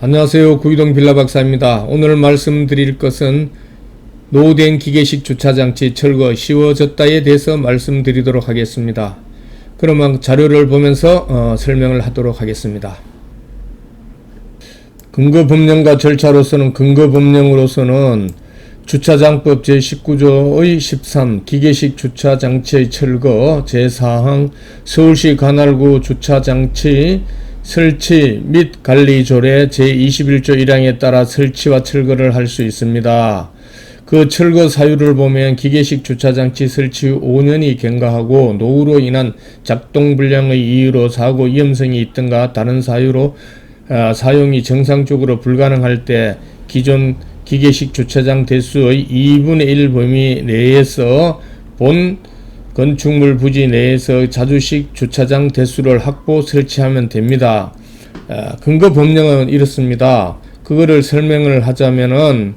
안녕하세요. 구이동 빌라 박사입니다. 오늘 말씀드릴 것은 노후된 기계식 주차장치 철거 쉬워졌다에 대해서 말씀드리도록 하겠습니다. 그러면 자료를 보면서 어, 설명을 하도록 하겠습니다. 근거법령과 절차로서는 근거법령으로서는 주차장법 제19조의 13 기계식 주차장치의 철거 제4항 서울시 관할구 주차장치 설치 및 관리 조례 제21조 1항에 따라 설치와 철거를 할 수 있습니다. 그 철거 사유를 보면 기계식 주차장치 설치 후 5년이 경과하고 노후로 인한 작동 불량의 이유로 사고 위험성이 있든가 다른 사유로 아, 사용이 정상적으로 불가능할 때 기존 기계식 주차장 대수의 2분의 1 범위 내에서 본 건축물 부지 내에서 자주식 주차장 대수를 확보 설치하면 됩니다. 아, 근거 법령은 이렇습니다. 그거를 설명을 하자면은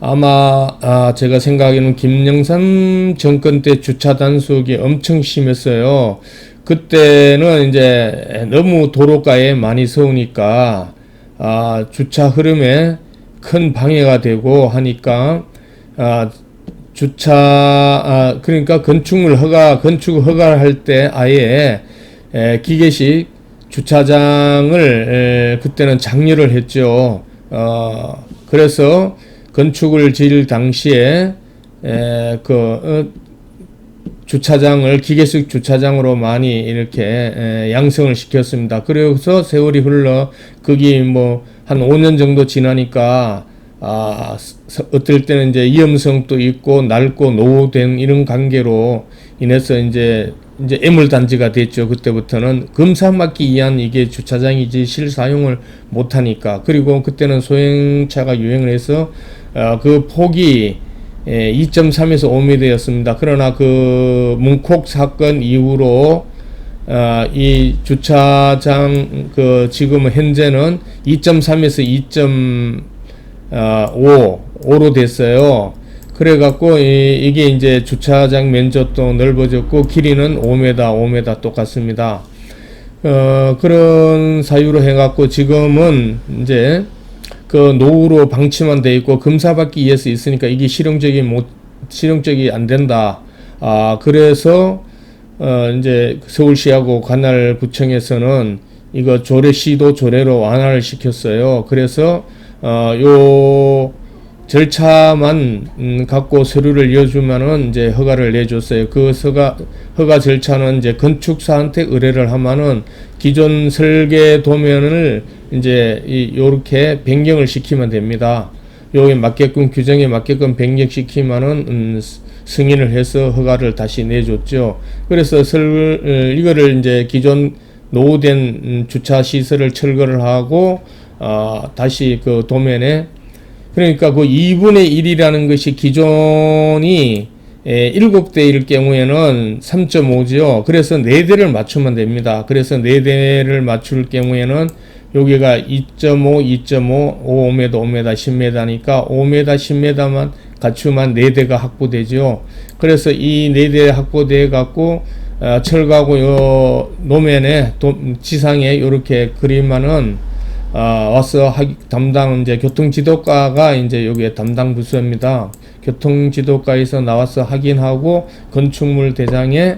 아마 아, 제가 생각하기에는 김영삼 정권 때 주차 단속이 엄청 심했어요. 그때는 이제 너무 도로가에 많이 서우니까 아, 주차 흐름에 큰 방해가 되고 하니까 아, 주차 아, 그러니까 건축물 허가 건축 허가를 할 때 아예 에, 기계식 주차장을 에, 그때는 장려를 했죠. 어, 그래서 건축을 지을 당시에 에, 그 어, 주차장을 기계식 주차장으로 많이 이렇게 에, 양성을 시켰습니다. 그래서 세월이 흘러 거기 뭐 한 5년 정도 지나니까 아, 서- 어떨 때는 이제 위험성도 있고 낡고 노후된 이런 관계로 인해서 이제 이제 애물 단지가 됐죠. 그때부터는 검사받기 위한 이게 주차장이지 실 사용을 못 하니까 그리고 그때는 소형차가 유행을 해서 어, 그 폭이 예, 2.3에서 5m였습니다. 그러나 그 문콕 사건 이후로 어, 이 주차장 그 지금 현재는 2.3에서 2.5 5로 됐어요. 그래갖고 이, 이게 이제 주차장 면적도 넓어졌고 길이는 5m, 5m 똑같습니다. 어, 그런 사유로 해갖고 지금은 이제 그 노후로 방치만 돼 있고 검사받기 위해서 있으니까 이게 실용적이 못 실용적이 안 된다. 아 그래서 어 이제 서울시하고 관할구청에서는 이거 조례 시도 조례로 완화를 시켰어요. 그래서 어 요 절차만 음, 갖고 서류를 이어주면은 이제 허가를 내줬어요. 그 허가 허가 절차는 이제 건축사한테 의뢰를 하면은 기존 설계 도면을 이제 이 요렇게 변경을 시키면 됩니다. 요에 맞게끔 규정에 맞게끔 변경시키면은 음, 스- 승인을 해서 허가를 다시 내줬죠. 그래서 설 어, 이거를 이제 기존 노후된 음, 주차 시설을 철거를 하고 어, 다시 그 도면에 그러니까 그 2분의 1이라는 것이 기존이 에, 7대 일 경우에는 3.5죠. 그래서 4대를 맞추면 됩니다. 그래서 4대를 맞출 경우에는 여기가 2.5, 2.5, 5m, 5m, 10m니까 5m, 10m만 갖추면 4대가 확보되죠. 그래서 이 4대 확보돼 갖고 어, 철거하고 요 노면에 도, 지상에 이렇게 그리면은 아, 와서 하기, 담당 이제 교통 지도과가 이제 여기에 담당 부서입니다. 교통 지도과에서 나와서 확인하고 건축물 대장에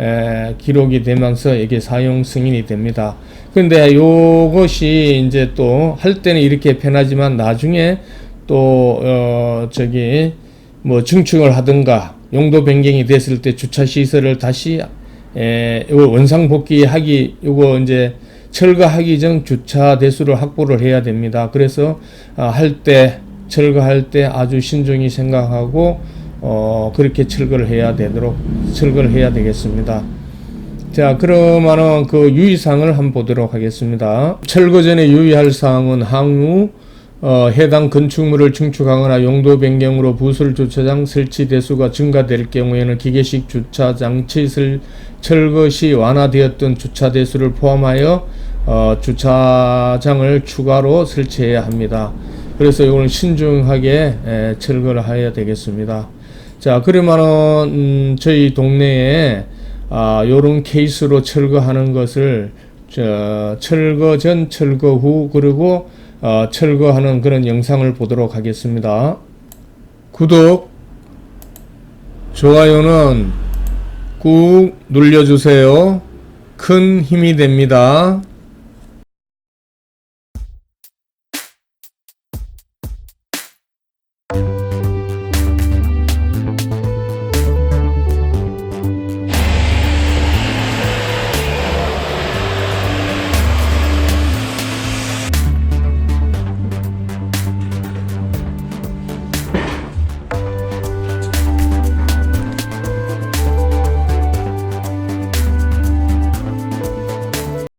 에, 기록이 되면서 이게 사용 승인이 됩니다. 근데 요것이 이제 또 할 때는 이렇게 편하지만 나중에 또, 어, 저기, 뭐 증축을 하든가 용도 변경이 됐을 때 주차 시설을 다시 에, 원상 복귀하기 요거 이제 철거하기 전 주차 대수를 확보를 해야 됩니다. 그래서 아, 할때 철거할 때 아주 신중히 생각하고 어 그렇게 철거를 해야 되도록 철거를 해야 되겠습니다. 자 그러면은 그 유의사항을 한번 보도록 하겠습니다. 철거 전에 유의할 사항은 항후 어, 해당 건축물을 증축하거나 용도 변경으로 부설 주차장 설치 대수가 증가될 경우에는 기계식 주차 장치 설 철거 시 완화되었던 주차 대수를 포함하여 어, 주차장을 추가로 설치해야 합니다. 그래서 이걸 신중하게 에, 철거를 해야 되겠습니다. 자 그러면은 음, 저희 동네에 아, 요런 케이스로 철거하는 것을 저, 철거 전, 철거 후, 그리고 어, 철거하는 그런 영상을 보도록 하겠습니다. 구독, 좋아요는 꾹 눌러주세요. 큰 힘이 됩니다.